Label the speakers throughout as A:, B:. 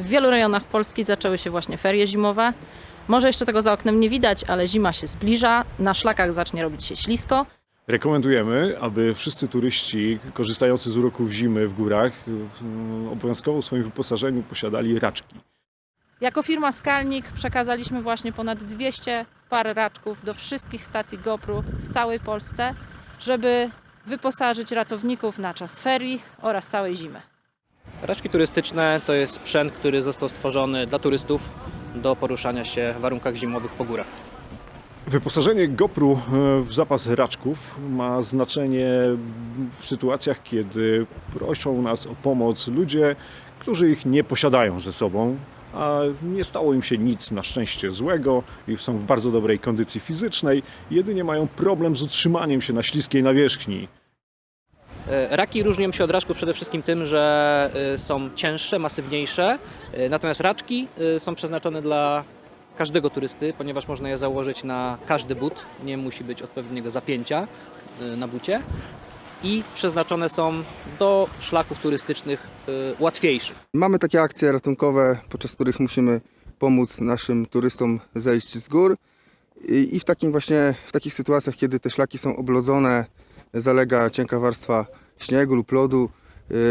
A: W wielu rejonach Polski zaczęły się właśnie ferie zimowe. Może jeszcze tego za oknem nie widać, ale zima się zbliża, na szlakach zacznie robić się ślisko.
B: Rekomendujemy, aby wszyscy turyści korzystający z uroków zimy w górach obowiązkowo w swoim wyposażeniu posiadali raczki.
A: Jako firma Skalnik przekazaliśmy właśnie ponad 200 par raczków do wszystkich stacji GoPro w całej Polsce, żeby wyposażyć ratowników na czas ferii oraz całej zimy.
C: Raczki turystyczne to jest sprzęt, który został stworzony dla turystów do poruszania się w warunkach zimowych po górach.
B: Wyposażenie GoPro e, w zapas raczków ma znaczenie w sytuacjach, kiedy proszą nas o pomoc ludzie, którzy ich nie posiadają ze sobą, a nie stało im się nic na szczęście złego i są w bardzo dobrej kondycji fizycznej, jedynie mają problem z utrzymaniem się na śliskiej nawierzchni.
C: E, Raki różnią się od raczków przede wszystkim tym, że e, są cięższe, masywniejsze, e, natomiast raczki są przeznaczone dla każdego turysty, ponieważ można je założyć na każdy but, nie musi być odpowiedniego zapięcia na bucie i przeznaczone są do szlaków turystycznych łatwiejszych.
D: Mamy takie akcje ratunkowe, podczas których musimy pomóc naszym turystom zejść z gór. I w takim właśnie w takich sytuacjach, kiedy te szlaki są oblodzone, zalega cienka warstwa śniegu lub lodu,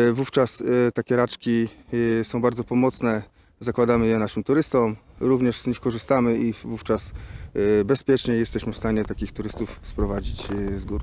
D: y, wówczas y, takie raczki y, są bardzo pomocne. Zakładamy je naszym turystom, również z nich korzystamy i wówczas bezpiecznie jesteśmy w stanie takich turystów sprowadzić z gór.